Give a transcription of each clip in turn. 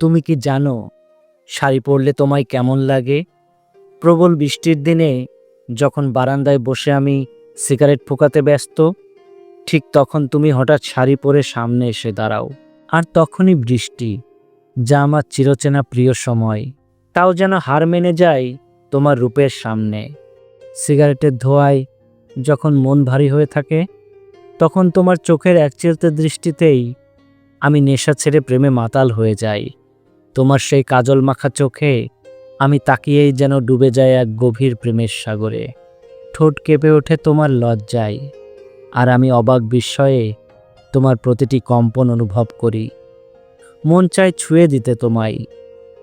তুমি কি জানো শাড়ি পরলে তোমায় কেমন লাগে? প্রবল বৃষ্টির দিনে যখন বারান্দায় বসে আমি সিগারেট ফোকাতে ব্যস্ত, ঠিক তখন তুমি হঠাৎ শাড়ি পরে সামনে এসে দাঁড়াও। আর তখনই বৃষ্টি, যা আমার চিরচেনা প্রিয় সময়। তাও যেন হার মেনে যায় তোমার রূপের সামনে। সিগারেটের ধোঁয়ায় যখন মন ভারী হয়ে থাকে, তখন তোমার চোখের একচিলতে দৃষ্টিতেই আমি নেশা ছেড়ে প্রেমে মাতাল হয়ে যাই। তোমার সেই কাজল মাখা চোখে আমি তাকিয়েই যেন ডুবে যায় এক গভীর প্রেমের সাগরে। ঠোঁট কেঁপে ওঠে তোমার লজ্জায়, আর আমি অবাক বিস্ময়ে তোমার প্রতিটি কম্পন অনুভব করি। মন চায় ছুঁয়ে দিতে তোমায়,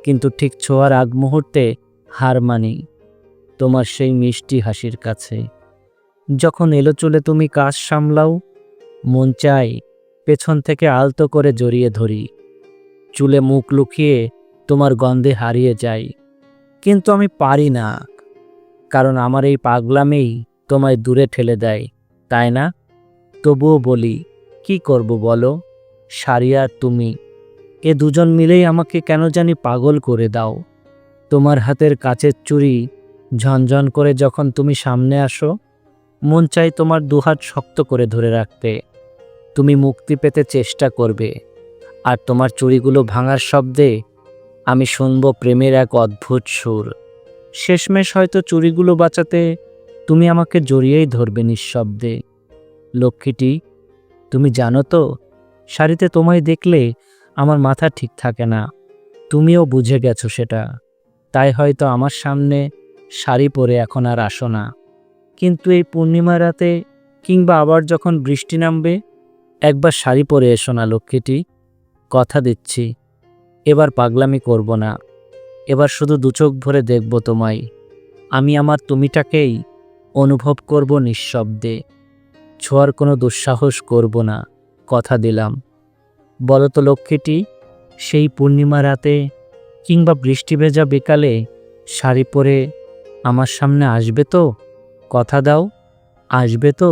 কিন্তু ঠিক ছোঁয়ার আগ মুহূর্তে হার মানি তোমার সেই মিষ্টি হাসির কাছে। যখন এলো চলে তুমি কাজ সামলাও, মন চাই পেছন থেকে আলতো করে জড়িয়ে ধরি। চুলে মুখ লুকিয়ে তোমার গন্ধে হারিয়ে যাই। কিন্তু আমি পারি না, কারণ আমার এই পাগলামেই তোমায় দূরে ঠেলে দেয়, তাই না? তবুও বলি, কি করব বলো? আর তুমি, এ দুজন মিলেই আমাকে কেন জানি পাগল করে দাও। তোমার হাতের কাচের চুড়ি ঝনঝন করে যখন তুমি সামনে আসো, মন চাই তোমার দুহাত শক্ত করে ধরে রাখতে। তুমি মুক্তি পেতে চেষ্টা করবে, আর তোমার চুড়িগুলো ভাঙার শব্দে আমি শুনব প্রেমের এক অদ্ভুত সুর। শেষমেশ হয়তো চুরিগুলো বাঁচাতে তুমি আমাকে জড়িয়েই ধরবে নিঃশব্দে। লক্ষ্মীটি, তুমি জানো তো, শাড়িতে তোমায় দেখলে আমার মাথা ঠিক থাকে না। তুমিও বুঝে গেছো সেটা। তাই হয়তো আমার সামনে শাড়ি পরে এখন আর আসো না। কিন্তু এই পূর্ণিমা রাতে কিংবা আবার যখন বৃষ্টি নামবে, একবার শাড়ি পরে এসো না লক্ষ্মীটি। কথা দিচ্ছি। এবার পাগলামি করব না। এবার শুধু দুচোখ ভরে দেখব তোমায়। আমি আমার তুমিটাকেই অনুভব করব নিঃশব্দে। ছোঁয়ার কোনো দুঃসাহস করব না, কথা দিলাম। বলো তো লক্ষ্মীটি, সেই পূর্ণিমা রাতে কিংবা বৃষ্টি ভেজা বিকালে শাড়ি পরে আমার সামনে আসবে তো? কথা দাও, আসবে তো?